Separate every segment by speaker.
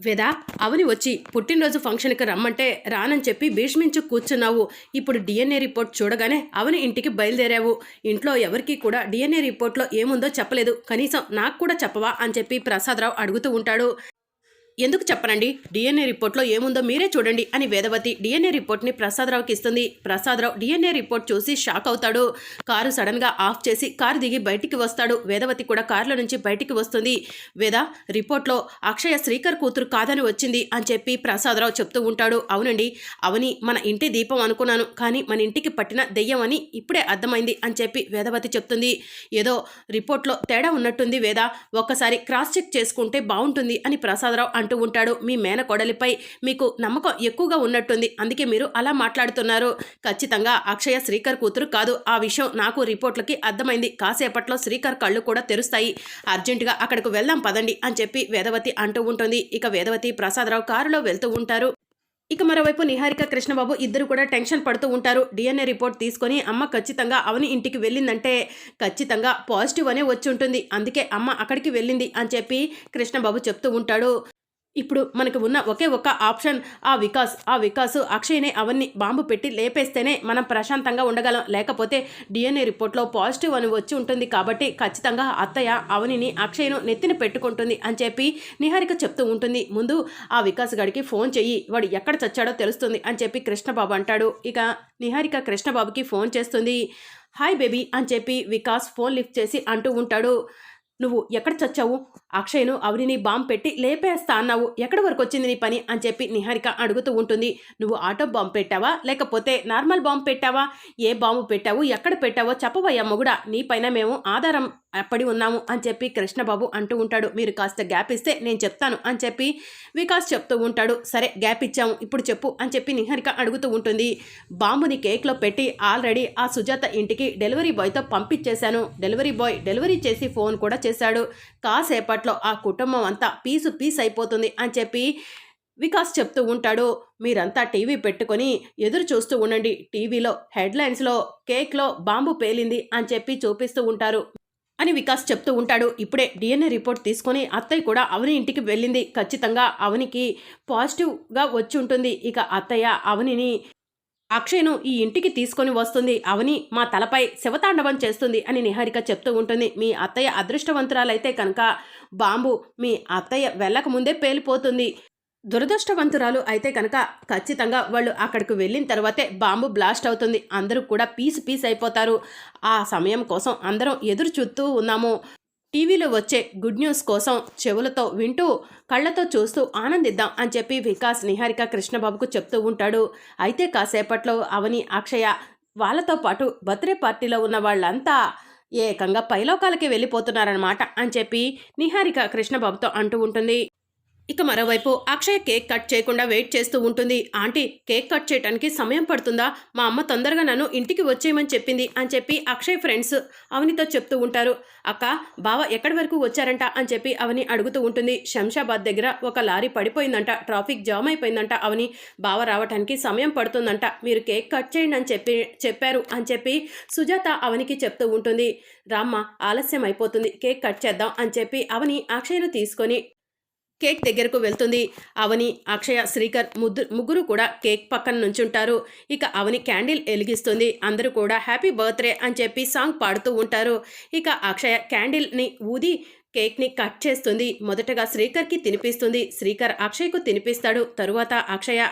Speaker 1: వేదా? అవని వచ్చి పుట్టినరోజు ఫంక్షన్కి రమ్మంటే రానని చెప్పి భీష్మించు కూర్చున్నావు. ఇప్పుడు డిఎన్ఏ రిపోర్ట్ చూడగానే అవని ఇంటికి బయలుదేరావు. ఇంట్లో ఎవరికీ కూడా డిఎన్ఏ రిపోర్ట్లో ఏముందో చెప్పలేదు. కనీసం నాకు కూడా చెప్పవా అని చెప్పి ప్రసాదరావు అడుగుతూ ఉంటాడు. ఎందుకు చెప్పనండి? డిఎన్ఏ రిపోర్ట్లో ఏముందో మీరే చూడండి అని వేదవతి డిఎన్ఏ రిపోర్ట్ని ప్రసాదరావుకి ఇస్తుంది. ప్రసాదరావు డిఎన్ఏ రిపోర్ట్ చూసి షాక్ అవుతాడు. కారు సడన్గా ఆఫ్ చేసి కారు దిగి బయటికి వస్తాడు. వేదవతి కూడా కారులో నుంచి బయటికి వస్తుంది. వేద రిపోర్ట్లో అక్షయ శ్రీకర్ కూతురు కాదని వచ్చింది అని చెప్పి ప్రసాదరావు చెప్తూ ఉంటాడు. అవునండి అవని మన ఇంటి దీపం అనుకున్నాను. కానీ మన ఇంటికి పట్టిన దెయ్యం అని ఇప్పుడే అర్థమైంది అని చెప్పి వేదవతి చెప్తుంది. ఏదో రిపోర్ట్లో తేడా ఉన్నట్టుంది వేద. ఒక్కసారి క్రాస్ చెక్ చేసుకుంటే బాగుంటుంది అని ప్రసాదరావు అంటూ ఉంటాడు. మీ మేనకోడలిపై మీకు నమ్మకం ఎక్కువగా ఉన్నట్టుంది. అందుకే మీరు అలా మాట్లాడుతున్నారు. ఖచ్చితంగా అక్షయ శ్రీకర్ కూతురు కాదు. ఆ విషయం నాకు రిపోర్ట్లకి అర్థమైంది. కాసేపట్లో శ్రీకర్ కళ్ళు కూడా తెరుస్తాయి. అర్జెంటుగా అక్కడికి వెళ్దాం పదండి అని చెప్పి వేదవతి అంటూ ఉంటుంది. ఇక వేదవతి ప్రసాదరావు కారులో వెళ్తూ ఉంటారు. ఇక మరోవైపు నిహారిక కృష్ణబాబు ఇద్దరు కూడా టెన్షన్ పడుతూ ఉంటారు. డిఎన్ఏ రిపోర్ట్ తీసుకొని అమ్మ ఖచ్చితంగా అవని ఇంటికి వెళ్ళిందంటే ఖచ్చితంగా పాజిటివ్ అనే వచ్చి ఉంటుంది. అందుకే అమ్మ అక్కడికి వెళ్ళింది అని చెప్పి కృష్ణబాబు చెప్తూ ఉంటాడు. ఇప్పుడు మనకు ఉన్న ఒకే ఒక్క ఆప్షన్ ఆ వికాస్. ఆ వికాస్ అక్షయ్నే అవన్నీ బాంబు పెట్టి లేపేస్తేనే మనం ప్రశాంతంగా ఉండగలం. లేకపోతే డిఎన్ఏ రిపోర్ట్లో పాజిటివ్ అని వచ్చి ఉంటుంది కాబట్టి ఖచ్చితంగా అత్తయ్య అవనిని అక్షయ్ను నెత్తిన పెట్టుకుంటుంది అని చెప్పి నిహారిక చెప్తూ ఉంటుంది. ముందు ఆ వికాస్ గడికి ఫోన్ చెయ్యి వాడు ఎక్కడ చచ్చాడో తెలుస్తుంది అని చెప్పి కృష్ణబాబు అంటాడు. ఇక నిహారిక కృష్ణబాబుకి ఫోన్ చేస్తుంది. హాయ్ బేబీ అని చెప్పి వికాస్ ఫోన్ లిఫ్ట్ చేసి అంటూ ఉంటాడు. నువ్వు ఎక్కడ చచ్చావు? అక్షయ్ను అవనిని బాంబు పెట్టి లేపేస్తా అన్నావు. ఎక్కడి వరకు వచ్చింది నీ పని? అని చెప్పి నిహారిక అడుగుతూ ఉంటుంది. నువ్వు ఆటో బాంబు పెట్టావా? లేకపోతే నార్మల్ బాంబు పెట్టావా? ఏ బాంబు పెట్టావు? ఎక్కడ పెట్టావో చెప్పవయ్యా మొగుడా. నీ పైన మేము ఆధారం అప్పడి ఉన్నాము అని చెప్పి కృష్ణబాబు అంటూ ఉంటాడు. మీరు కాస్త గ్యాప్ ఇస్తే నేను చెప్తాను అని చెప్పి వికాస్ చెప్తూ ఉంటాడు. సరే గ్యాప్ ఇచ్చాము ఇప్పుడు చెప్పు అని చెప్పి నిహారిక అడుగుతూ ఉంటుంది. బాంబుని కేక్లో పెట్టి ఆల్రెడీ ఆ సుజాత ఇంటికి డెలివరీ బాయ్తో పంపించేశాను. డెలివరీ బాయ్ డెలివరీ చేసి ఫోన్ కూడా చేశాడు. కాసేపట్లో ఆ కుటుంబం అంతా పీసు పీస్ అయిపోతుంది అని చెప్పి వికాస్ చెప్తూ ఉంటాడు. మీరంతా టీవీ పెట్టుకొని ఎదురు చూస్తూ ఉండండి. టీవీలో హెడ్లైన్స్లో కేక్లో బాంబు పేలింది అని చెప్పి చూపిస్తూ ఉంటారు అని వికాస్ చెప్తూ ఉంటాడు. ఇప్పుడే డిఎన్ఏ రిపోర్ట్ తీసుకొని అత్తయ్య కూడా అవని ఇంటికి వెళ్ళింది. ఖచ్చితంగా అవనికి పాజిటివ్గా వచ్చి ఉంటుంది. ఇక అత్తయ్య అవనిని అక్షయ్ను ఈ ఇంటికి తీసుకొని వస్తుంది. అవని మా తలపై శివతాండవం చేస్తుంది అని నిహారిక చెప్తూ ఉంటుంది. మీ అత్తయ్య అదృష్టవంతురాలైతే కనుక బాంబు మీ అత్తయ్య వెళ్ళక ముందే పేలిపోతుంది. దురదృష్టవంతురాలు అయితే కనుక ఖచ్చితంగా వాళ్ళు అక్కడికి వెళ్ళిన తర్వాతే బాంబు బ్లాస్ట్ అవుతుంది. అందరూ కూడా పీస్ పీస్ అయిపోతారు. ఆ సమయం కోసం అందరం ఎదురు చూస్తూ ఉన్నాము. టీవీలో వచ్చే గుడ్ న్యూస్ కోసం చెవులతో వింటూ కళ్ళతో చూస్తూ ఆనందిద్దాం అని చెప్పి వికాస్ నిహారిక కృష్ణబాబుకు చెప్తూ ఉంటాడు. అయితే కాసేపట్లో అవని అక్షయ వాళ్ళతో పాటు బర్త్డే పార్టీలో ఉన్న వాళ్ళంతా ఏకంగా పైలోకాలకి వెళ్ళిపోతున్నారనమాట అని చెప్పి నిహారిక కృష్ణబాబుతో అంటూ ఉంటుంది. ఇక మరోవైపు అక్షయ్ కేక్ కట్ చేయకుండా వెయిట్ చేస్తూ ఉంటుంది. ఆంటీ కేక్ కట్ చేయడానికి సమయం పడుతుందా? మా అమ్మ తొందరగా నన్ను ఇంటికి వచ్చేయమని చెప్పింది అని చెప్పి అక్షయ్ ఫ్రెండ్స్ అవనితో చెప్తూ ఉంటారు. అక్క బావ ఎక్కడి వరకు వచ్చారంట అని చెప్పి అవని అడుగుతూ ఉంటుంది. శంషాబాద్ దగ్గర ఒక లారీ పడిపోయిందంట. ట్రాఫిక్ జామ్ అయిపోయిందంట అవని. బావ రావడానికి సమయం పడుతుందంట. మీరు కేక్ కట్ చేయండి అని చెప్పి చెప్పారు అని చెప్పి సుజాత అవనికి చెప్తూ ఉంటుంది. రామ్మ ఆలస్యం అయిపోతుంది. కేక్ కట్ చేద్దాం అని చెప్పి అవని అక్షయ్ను తీసుకొని కేక్ దగ్గరకు వెళ్తుంది. అవని అక్షయ శ్రీకర్ ముద్దు ముగ్గురు కూడా కేక్ పక్కన నుంచుంటారు. ఇక అవని క్యాండిల్ వెలిగిస్తుంది. అందరూ కూడా హ్యాపీ బర్త్డే అని చెప్పి సాంగ్ పాడుతూ ఉంటారు. ఇక అక్షయ క్యాండిల్ని ఊది కేక్ని కట్ చేస్తుంది. మొదటగా శ్రీకర్కి తినిపిస్తుంది. శ్రీకర్ అక్షయ్కు తినిపిస్తాడు. తరువాత అక్షయ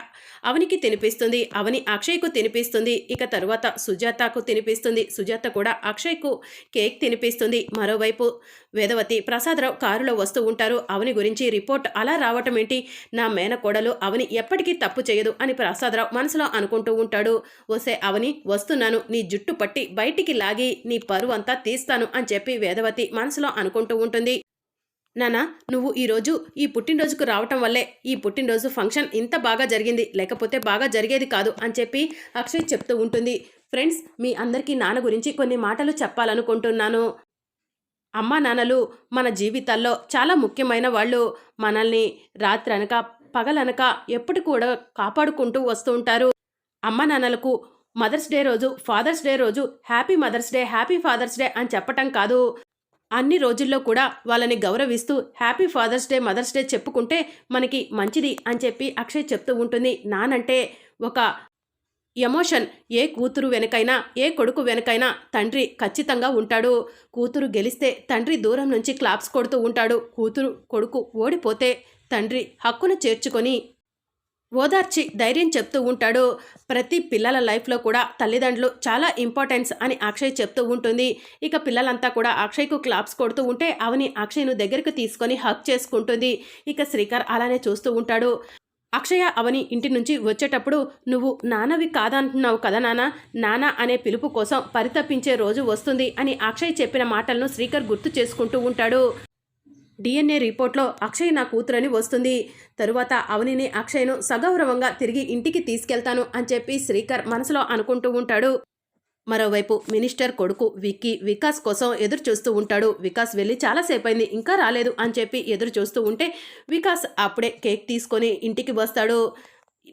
Speaker 1: అవనికి తినిపిస్తుంది. అవని అక్షయ్కు తినిపిస్తుంది. ఇక తరువాత సుజాతకు తినిపిస్తుంది. సుజాత కూడా అక్షయ్కు కేక్ తినిపిస్తుంది. మరోవైపు వేదవతి ప్రసాదరావు కారులో వస్తూ ఉంటారు. అవని గురించి రిపోర్ట్ అలా రావటం ఏంటి? నా మేనకోడలు అవని ఎప్పటికీ తప్పు చేయదు అని ప్రసాదరావు మనసులో అనుకుంటూ ఉంటాడు. ఓసే అవని వస్తున్నాను. నీ జుట్టు పట్టి బయటికి లాగి నీ పరువంతా తీస్తాను అని చెప్పి వేదవతి మనసులో అనుకుంటూ ఉంటుంది. నానా నువ్వు ఈరోజు ఈ పుట్టినరోజుకు రావటం వల్లే ఈ పుట్టినరోజు ఫంక్షన్ ఇంత బాగా జరిగింది. లేకపోతే బాగా జరిగేది కాదు అని చెప్పి అక్షయ్ చెప్తూ ఉంటుంది. ఫ్రెండ్స్ మీ అందరికీ నాన్న గురించి కొన్ని మాటలు చెప్పాలనుకుంటున్నాను. అమ్మా నాన్నలు మన జీవితాల్లో చాలా ముఖ్యమైన వాళ్ళు. మనల్ని రాత్రి అనక పగలనక ఎప్పుడు కూడా కాపాడుకుంటూ వస్తూ ఉంటారు. అమ్మ నాన్నలకు మదర్స్ డే రోజు ఫాదర్స్ డే రోజు happy mother's day happy father's day అని చెప్పటం కాదు. అన్ని రోజుల్లో కూడా వాళ్ళని గౌరవిస్తూ happy father's day mother's day చెప్పుకుంటే మనకి మంచిది అని చెప్పి అక్షయ్ చెప్తూ ఉంటుంది. నానంటే ఒక ఎమోషన్. ఏ కూతురు వెనకైనా ఏ కొడుకు వెనకైనా తండ్రి ఖచ్చితంగా ఉంటాడు. కూతురు గెలిస్తే తండ్రి దూరం నుంచి క్లాప్స్ కొడుతూ ఉంటాడు. కూతురు కొడుకు ఓడిపోతే తండ్రి హక్కును చేర్చుకొని ఓదార్చి ధైర్యం చెప్తూ ఉంటాడు. ప్రతి పిల్లల లైఫ్లో కూడా తల్లిదండ్రులు చాలా ఇంపార్టెన్స్ అని అక్షయ్ చెప్తూ ఉంటుంది. ఇక పిల్లలంతా కూడా అక్షయ్కు క్లాప్స్ కొడుతూ ఉంటే అవని అక్షయ్ను దగ్గరకు తీసుకొని హక్ చేసుకుంటుంది. ఇక శ్రీకర్ అలానే చూస్తూ ఉంటాడు. అక్షయ అవని ఇంటి నుంచి వచ్చేటప్పుడు నువ్వు నాన్నవి కాదంటున్నావు కదా నాన్న? నాన్న అనే పిలుపు కోసం పరితపించే రోజు వస్తుంది అని అక్షయ్ చెప్పిన మాటలను శ్రీకర్ గుర్తు చేసుకుంటూ ఉంటాడు. డిఎన్ఏ రిపోర్ట్లో అక్షయ్ నా కూతురని వస్తుంది. తరువాత అవనిని అక్షయ్ను సగౌరవంగా తిరిగి ఇంటికి తీసుకెళ్తాను అని చెప్పి శ్రీకర్ మనసులో అనుకుంటూ ఉంటాడు. మరోవైపు మినిస్టర్ కొడుకు విక్కీ వికాస్ కోసం ఎదురు చూస్తూ ఉంటాడు. వికాస్ వెళ్ళి చాలాసేపు అయింది ఇంకా రాలేదు అని చెప్పి ఎదురు చూస్తూ ఉంటే వికాస్ అప్పుడే కేక్ తీసుకొని ఇంటికి వస్తాడు.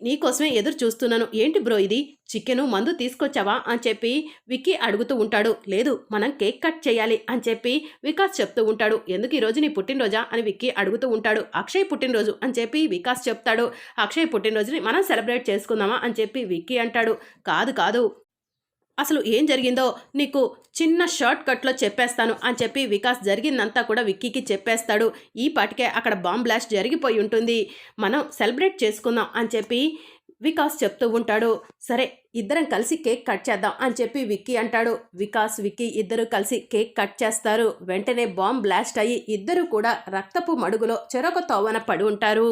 Speaker 1: నీకోసమే ఎదురు చూస్తున్నాను. ఏంటి బ్రో ఇది? చికెను మందు తీసుకొచ్చావా? అని చెప్పి విక్కీ అడుగుతూ ఉంటాడు. లేదు మనం కేక్ కట్ చేయాలి అని చెప్పి వికాస్ చెప్తూ ఉంటాడు. ఎందుకు ఈరోజు నీ పుట్టినరోజా? అని విక్కీ అడుగుతూ ఉంటాడు. అక్షయ్ పుట్టినరోజు అని చెప్పి వికాస్ చెప్తాడు. అక్షయ్ పుట్టినరోజుని మనం సెలబ్రేట్ చేసుకుందామా? అని చెప్పి విక్కీ అంటాడు. కాదు కాదు. అసలు ఏం జరిగిందో నీకు చిన్న షార్ట్ కట్లో చెప్పేస్తాను అని చెప్పి వికాస్ జరిగిందంతా కూడా విక్కీకి చెప్పేస్తాడు. ఈ పాటికే అక్కడ బాంబ్ బ్లాస్ట్ జరిగిపోయి ఉంటుంది. మనం సెలబ్రేట్ చేసుకుందాం అని చెప్పి వికాస్ చెప్తూ ఉంటాడు. సరే ఇద్దరం కలిసి కేక్ కట్ చేద్దాం అని చెప్పి విక్కీ అంటాడు. వికాస్ విక్కీ ఇద్దరు కలిసి కేక్ కట్ చేస్తారు. వెంటనే బాంబ్ బ్లాస్ట్ అయ్యి ఇద్దరు కూడా రక్తపు మడుగులో చెరొక తోవన పడి ఉంటారు.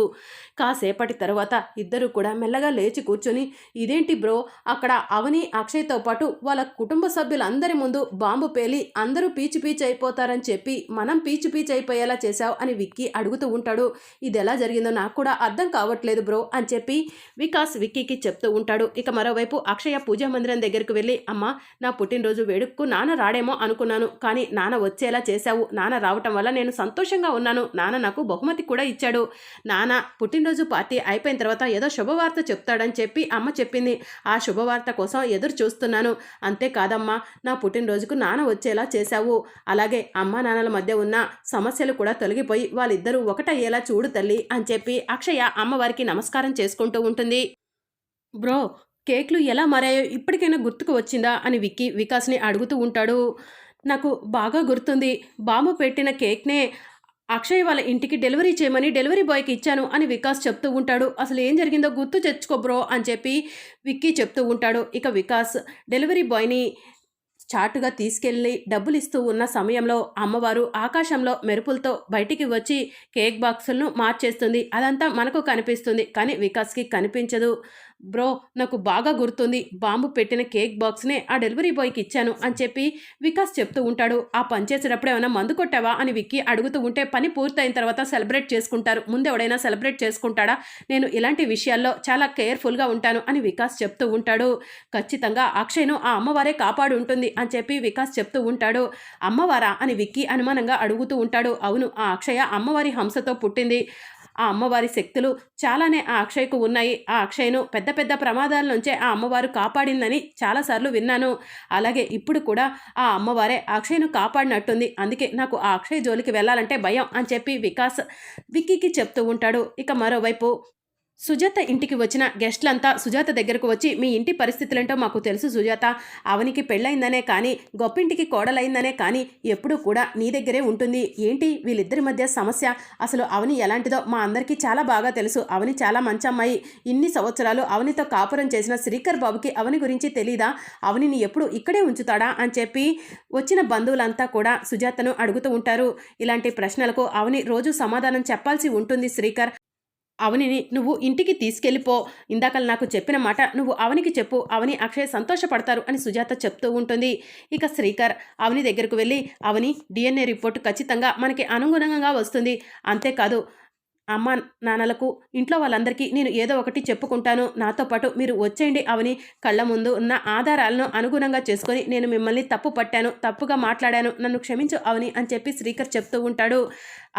Speaker 1: కాసేపటి తర్వాత ఇద్దరు కూడా మెల్లగా లేచి కూర్చొని ఇదేంటి బ్రో అక్కడ అవని అక్షయ్తో పాటు వాళ్ళ కుటుంబ సభ్యులందరి ముందు బాంబు పేలి అందరూ పీచు పీచు అయిపోతారని చెప్పి మనం పీచు పీచు అయిపోయేలా చేశావు అని విక్కీ అడుగుతూ ఉంటాడు. ఇది ఎలా జరిగిందో నాకు కూడా అర్థం కావట్లేదు బ్రో అని చెప్పి వికాస్ విక్కీకి చెప్తూ ఉంటాడు. ఇక మరోవైపు అక్షయ పూజా మందిరం దగ్గరికి వెళ్ళి అమ్మ నా పుట్టినరోజు వేడుక్కు నాన్న రాడేమో అనుకున్నాను కానీ నాన్న వచ్చేలా చేశావు. నాన్న రావటం వల్ల నేను సంతోషంగా ఉన్నాను. నాన్న నాకు బహుమతి కూడా ఇచ్చాడు. నాన్న పుట్టినరోజు పార్టీ అయిపోయిన తర్వాత ఏదో శుభవార్త చెప్తాడని చెప్పి అమ్మ చెప్పింది. ఆ శుభవార్త కోసం ఎదురు చూస్తున్నాను. అంతేకాదమ్మా నా పుట్టినరోజుకు నాన్న వచ్చేలా చేశావు. అలాగే అమ్మా నాన్నల మధ్య ఉన్న సమస్యలు కూడా తొలగిపోయి వాళ్ళిద్దరూ ఒకటయ్యేలా చూడు తల్లి అని చెప్పి అక్షయ అమ్మవారికి నమస్కారం చేసుకుంటూ ఉంటుంది. బ్రో కేక్లు ఎలా మారాయో ఇప్పటికైనా గుర్తుకు వచ్చిందా అని విక్కీ వికాస్ని అడుగుతూ ఉంటాడు. నాకు బాగా గుర్తుంది. బాంబు పెట్టిన కేక్నే అక్షయ్ వాళ్ళ ఇంటికి డెలివరీ చేయమని డెలివరీ బాయ్కి ఇచ్చాను అని వికాస్ చెప్తూ ఉంటాడు. అసలు ఏం జరిగిందో గుర్తు తెచ్చుకో బ్రో అని చెప్పి విక్కీ చెప్తూ ఉంటాడు. ఇక వికాస్ డెలివరీ బాయ్ని చాటుగా తీసుకెళ్ళి డబ్బులు ఇస్తూ ఉన్న సమయంలో అమ్మవారు ఆకాశంలో మెరుపులతో బయటికి వచ్చి కేక్ బాక్సులను మార్చేస్తుంది. అదంతా మనకు కనిపిస్తుంది. కానీ వికాస్కి కనిపించదు. బ్రో నాకు బాగా గుర్తుంది. బాంబు పెట్టిన కేక్ బాక్స్నే ఆ డెలివరీ బాయ్కి ఇచ్చాను అని చెప్పి వికాస్ చెప్తూ ఉంటాడు. ఆ పని చేసేటప్పుడు ఏమైనా మందు కొట్టావా అని విక్కి అడుగుతూ ఉంటే పని పూర్తయిన తర్వాత సెలబ్రేట్ చేసుకుంటారు. ముందు ఎవడైనా సెలబ్రేట్ చేసుకుంటాడా? నేను ఇలాంటి విషయాల్లో చాలా కేర్ఫుల్గా ఉంటాను అని వికాస్ చెప్తూ ఉంటాడు. ఖచ్చితంగా అక్షయ్ను ఆ అమ్మవారే కాపాడు ఉంటుంది అని చెప్పి వికాస్ చెప్తూ ఉంటాడు. అమ్మవారా అని విక్కీ అనుమానంగా అడుగుతూ ఉంటాడు. అవును ఆ అక్షయ అమ్మవారి హంసతో పుట్టింది. ఆ అమ్మవారి శక్తులు చాలానే ఆ అక్షయ్కు ఉన్నాయి. ఆ అక్షయ్ను పెద్ద పెద్ద ప్రమాదాల నుంచే ఆ అమ్మవారు కాపాడిందని చాలాసార్లు విన్నాను. అలాగే ఇప్పుడు కూడా ఆ అమ్మవారే ఆ అక్షయ్ను కాపాడినట్టుంది. అందుకే నాకు ఆ అక్షయ్ జోలికి వెళ్ళాలంటే భయం అని చెప్పి వికాస్ విక్కీకి చెప్తూ ఉంటాడు. ఇక మరోవైపు సుజాత ఇంటికి వచ్చిన గెస్ట్లంతా సుజాత దగ్గరకు వచ్చి మీ ఇంటి పరిస్థితులంటో మాకు తెలుసు సుజాత. అవనికి పెళ్ళైందనే కానీ గొప్పింటికి కోడలైందనే కానీ ఎప్పుడూ కూడా నీ దగ్గరే ఉంటుంది. ఏంటి వీళ్ళిద్దరి మధ్య సమస్య? అసలు అవని ఎలాంటిదో మా అందరికీ చాలా బాగా తెలుసు. అవని చాలా మంచి అమ్మాయి. ఇన్ని సంవత్సరాలు అవనితో కాపురం చేసిన శ్రీకర్ బాబుకి అవని గురించి తెలీదా? అవనిని ఎప్పుడు ఇక్కడే ఉంచుతాడా? అని చెప్పి వచ్చిన బంధువులంతా కూడా సుజాతను అడుగుతూ ఉంటారు. ఇలాంటి ప్రశ్నలకు అవని రోజు సమాధానం చెప్పాల్సి ఉంటుంది శ్రీకర్. అవనిని నువ్వు ఇంటికి తీసుకెళ్ళిపో. ఇందాక నాకు చెప్పిన మాట నువ్వు అవనికి చెప్పు. అవని అక్షయ్ సంతోషపడతారు అని సుజాత చెప్తూ ఉంటుంది. ఇక శ్రీకర్ అవని దగ్గరకు వెళ్ళి అవని డిఎన్ఏ రిపోర్టు ఖచ్చితంగా మనకి అనుగుణంగా వస్తుంది. అంతేకాదు అమ్మ నాన్నలకు ఇంట్లో వాళ్ళందరికీ నేను ఏదో ఒకటి చెప్పుకుంటాను. నాతో పాటు మీరు వచ్చేయండి అవని కళ్ళ ముందు ఉన్న ఆధారాలను అనుగుణంగా చేసుకొని నేను మిమ్మల్ని తప్పు పట్టాను తప్పుగా మాట్లాడాను నన్ను క్షమించు అవని అని చెప్పి శ్రీకర్ చెప్తూ ఉంటాడు.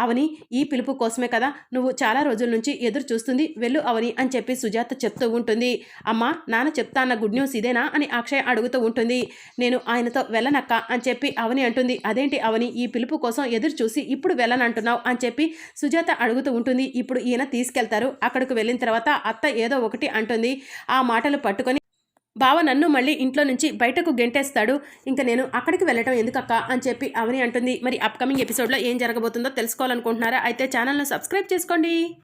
Speaker 1: అవని ఈ పిలుపు కోసమే కదా నువ్వు చాలా రోజుల నుంచి ఎదురు చూస్తుంది వెళ్ళు అవని అని చెప్పి సుజాత చెప్తూ ఉంటుంది. అమ్మ నాన్న చెప్తా అన్న గుడ్ న్యూస్ ఇదేనా అని అక్షయ్ అడుగుతూ ఉంటుంది. నేను ఆయనతో వెళ్ళనక్క అని చెప్పి అవని అంటుంది. అదేంటి అవని ఈ పిలుపు కోసం ఎదురు చూసి ఇప్పుడు వెళ్ళనంటున్నావు అని చెప్పి సుజాత అడుగుతూ ఉంటుంది. ఉంటుంది ఇప్పుడు ఈయన తీసుకెళ్తారు. అక్కడికి వెళ్ళిన తర్వాత అత్త ఏదో ఒకటి అంటుంది. ఆ మాటలు పట్టుకొని బావ నన్ను మళ్ళీ ఇంట్లో నుంచి బయటకు గెంటేస్తాడు. ఇంకా నేను అక్కడికి వెళ్ళటం ఎందుకక్క? అని చెప్పి అవని అంటుంది. మరి అప్కమింగ్ ఎపిసోడ్లో ఏం జరగబోతుందో తెలుసుకోవాలనుకుంటున్నారా? అయితే ఛానల్ను సబ్స్క్రైబ్ చేసుకోండి.